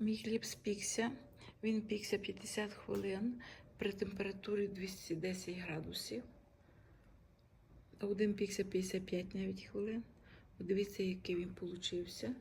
Мій хліб спікся. Він пікся 50 хвилин при температурі 210 градусів. Один пікся 55 навіть хвилин. Подивіться, який він получився.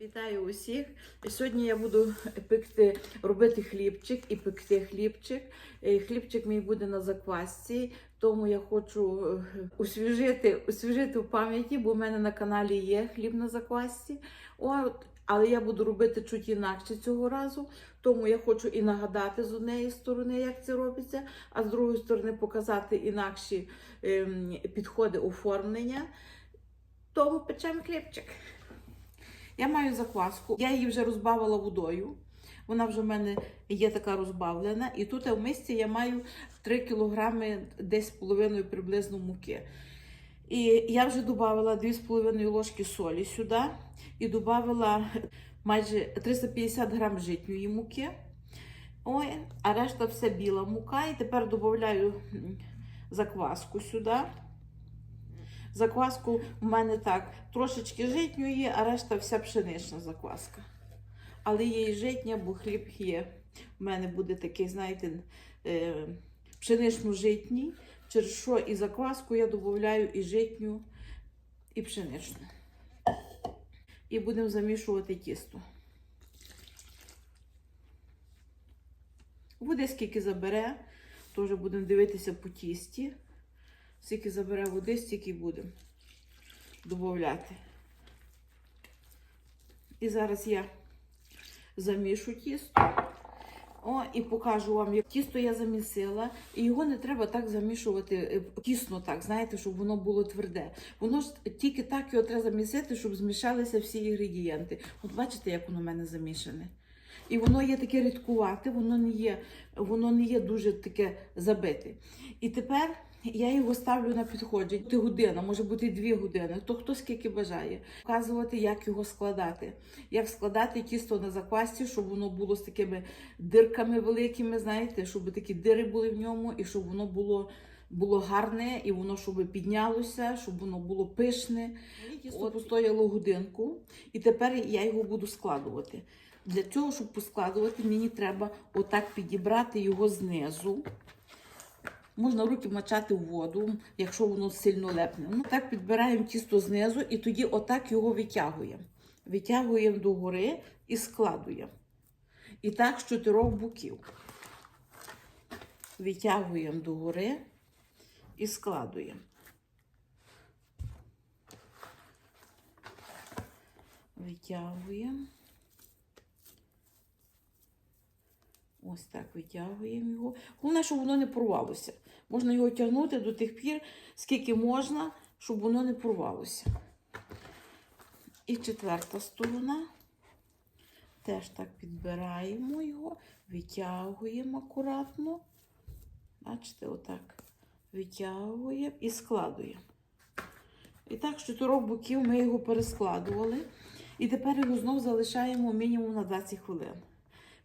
Вітаю усіх. Сьогодні я буду пекти, робити хлібчик і пекти хлібчик. Е, Хлібчик мій буде на заквасці, тому я хочу е, освіжити, освіжити в пам'яті, бо в мене на каналі є хліб на заквасці. От, але я буду робити чуть інакше цього разу. Тому я хочу і нагадати з однієї сторони, як це робиться, а з другої сторони показати інакші ем, підходи оформлення. Тому печемо хлібчик. Я маю закваску, я її вже розбавила водою. Вона вже в мене є така розбавлена. І тут в мисці я маю 3 кілограми десь половиною приблизно муки. І я вже додала 2,5 ложки солі сюди і додала майже 350 грам житньої муки. Ой, а решта все біла мука. І тепер додаю закваску сюди. Закваску в мене так, трошечки житньої, а решта вся пшенична закваска. Але є і житня, бо хліб є. У мене буде такий, знаєте, е, пшенично-житній, через що і закваску я додаю і житню, і пшеничну. І будемо замішувати тісто. Буде скільки забере, теж будемо дивитися по тісті. Скільки забере води, стільки будемо додати. І зараз я замішу тісто. О, і покажу вам, як тісто я замісила. І його не треба так замішувати е, тісно, так, знаєте, щоб воно було тверде. Воно ж тільки так його треба замісити, щоб змішалися всі інгредієнти. От бачите, як воно в мене замішане. І воно є таке рідкувате, воно не є, воно не є дуже таке забите. І тепер я його ставлю на підходження. Ти година, може бути дві години, то хто скільки бажає. Показувати, як його складати. Як складати тісто на заквасці, щоб воно було з такими дирками великими, знаєте, щоб такі дири були в ньому, і щоб воно було. Було гарне і воно щоб піднялося, щоб воно було пишне. Тісто От. постояло годинку, і тепер я його буду складувати. Для цього, щоб поскладувати, мені треба отак підібрати його знизу. Можна руки мочати в воду, якщо воно сильно лепне. Ну, так підбираємо тісто знизу і тоді отак його витягуємо. Витягуємо догори і складуємо. І так з чотирьох боків. Витягуємо догори і складуємо. Витягуємо. Ось так витягуємо його. Головне, щоб воно не порвалося. Можна його тягнути до тих пір, скільки можна, щоб воно не порвалося. І четверта сторона. Теж так підбираємо його, витягуємо акуратно. Бачите, отак. Витягуємо і складуємо. І так, з чотирьох боків ми його перескладували. І тепер його знову залишаємо мінімум на 20 хвилин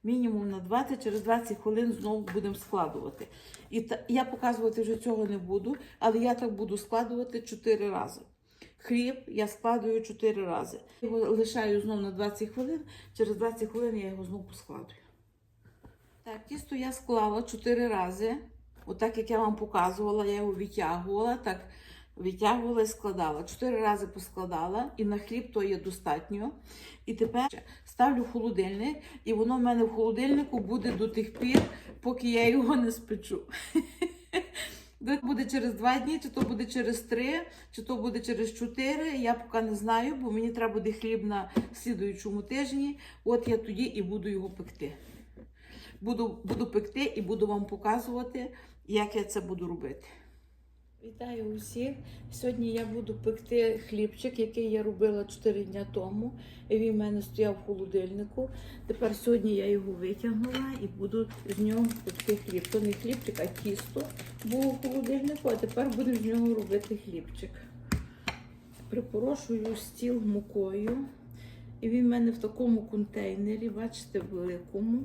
мінімум на 20, через 20 хвилин знову будемо складувати. І та, я показувати вже цього не буду, але я так буду складувати 4 рази. Хліб я складую 4 рази. Його лишаю знову на 20 хвилин, через 20 хвилин я його знову поскладую. Так, тісто я склала 4 рази. Отак, як я вам показувала, я його відтягувала. так Витягувала і складала. Чотири рази поскладала, і на хліб то є достатньо. І тепер ставлю в холодильник, і воно в мене в холодильнику буде до тих пір, поки я його не спечу. Буде через два дні, чи то буде через три, чи то буде через чотири. Я поки не знаю, бо мені треба буде хліб на слідуючому тижні. От я тоді і буду його пекти. Буду, буду пекти і буду вам показувати, як я це буду робити. Вітаю усіх! Сьогодні я буду пекти хлібчик, який я робила 4 дні тому. Він в мене стояв в холодильнику. Тепер сьогодні я його витягнула і буду з нього пекти хліб. То не хлібчик, а тісто було в холодильнику, а тепер буду з нього робити хлібчик. Припорошую стіл мукою. І він в мене в такому контейнері, бачите, великому.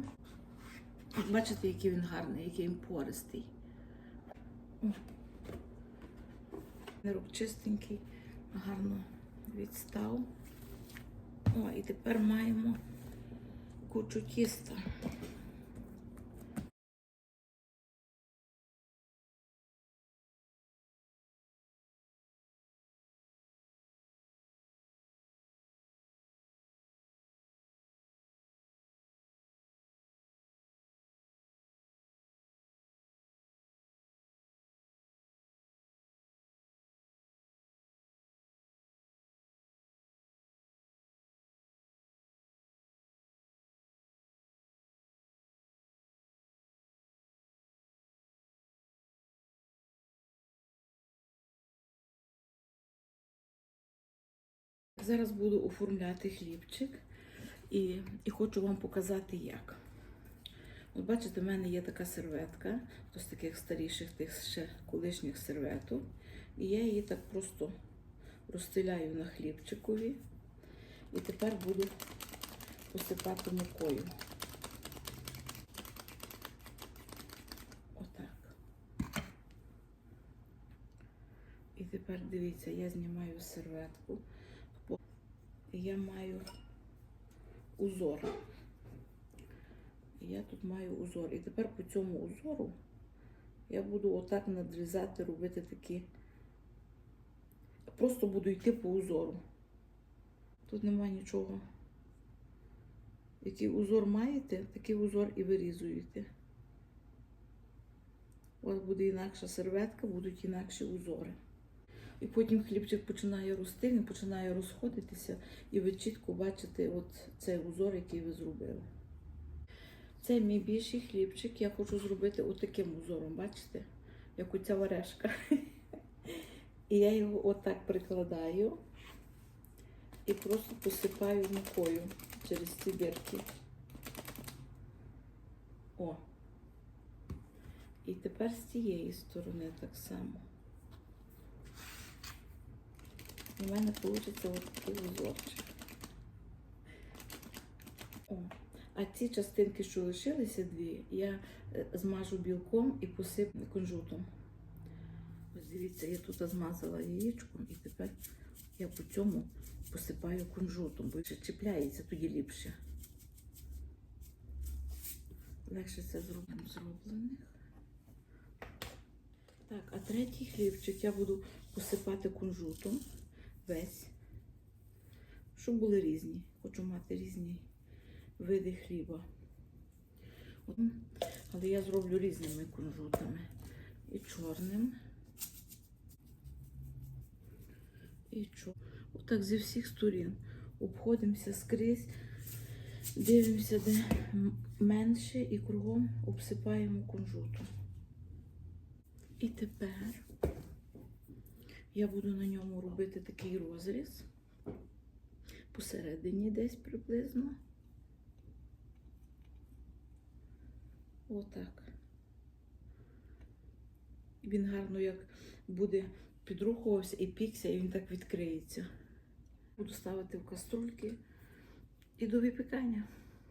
Бачите, який він гарний, який він пористий. Рук чистенький, гарно відстав. О, і тепер маємо кучу тіста. Зараз буду оформляти хлібчик і, і хочу вам показати як. От бачите, в мене є така серветка, то з таких старіших тих ще колишніх серветок. І я її так просто розстеляю на хлібчикові. І тепер буду посипати мукою. Отак. І тепер дивіться, я знімаю серветку. Я маю узор. Я тут маю узор. І тепер по цьому узору я буду отак надрізати, робити такі. Просто буду йти по узору. Тут нема нічого. Який узор маєте, такий узор і вирізуєте. У вас буде інакша серветка, будуть інакші узори. І потім хлібчик починає рости, він починає розходитися, і ви чітко бачите от цей узор, який ви зробили. Це мій більший хлібчик. Я хочу зробити отаким узором, бачите? Як оця варешка. І я його отак прикладаю і просто посипаю мукою через ці дірки. О. І тепер з цієї сторони так само. У мене вийде ось такий узорчик. О, а ці частинки, що лишилися дві, я е, змажу білком і посиплю кунжутом. Ось дивіться, я тут змазала яєчком і тепер я по цьому посипаю кунжутом, бо ще чіпляється, тоді ліпше. Легше це зробимо зроблених. Так, а третій хлібчик я буду посипати кунжутом весь, щоб були різні. Хочу мати різні види хліба. Але я зроблю різними кунжутами. І чорним. І чорним. Отак зі всіх сторін. Обходимося скрізь, дивимося, де менше, і кругом обсипаємо кунжутом. І тепер я буду на ньому робити такий розріз посередині десь приблизно. Отак. Він гарно як буде підрухувався і пікся, і він так відкриється. Буду ставити в каструльки і до випікання.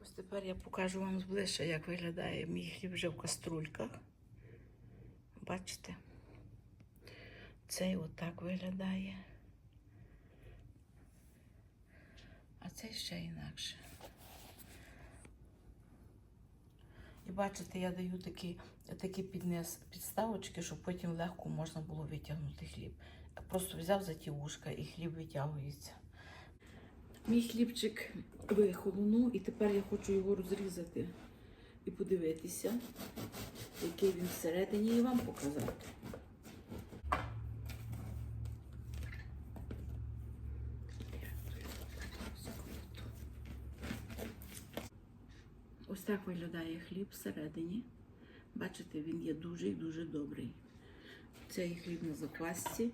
Ось тепер я покажу вам зближче, як виглядає мій хліб вже в каструльках. Бачите? Цей отак виглядає. А цей ще інакше. І бачите, я даю такі, такі піднес, підставочки, щоб потім легко можна було витягнути хліб. Просто взяв за ті вушка і хліб витягується. Мій хлібчик вихолонув, і тепер я хочу його розрізати і подивитися, який він всередині, і вам показати. Ось так виглядає хліб всередині. Бачите, він є дуже і дуже добрий. Цей хліб на заквасці,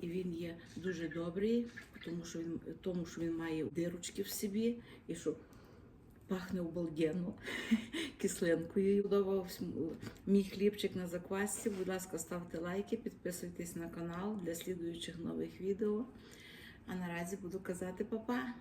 і він є дуже добрий, тому що він, тому що він має дирочки в собі і що пахне обалденно кислинкою. Подобався мій хлібчик на заквасці. Будь ласка, ставте лайки, підписуйтесь на канал для слідуючих нових відео. А наразі буду казати па-па!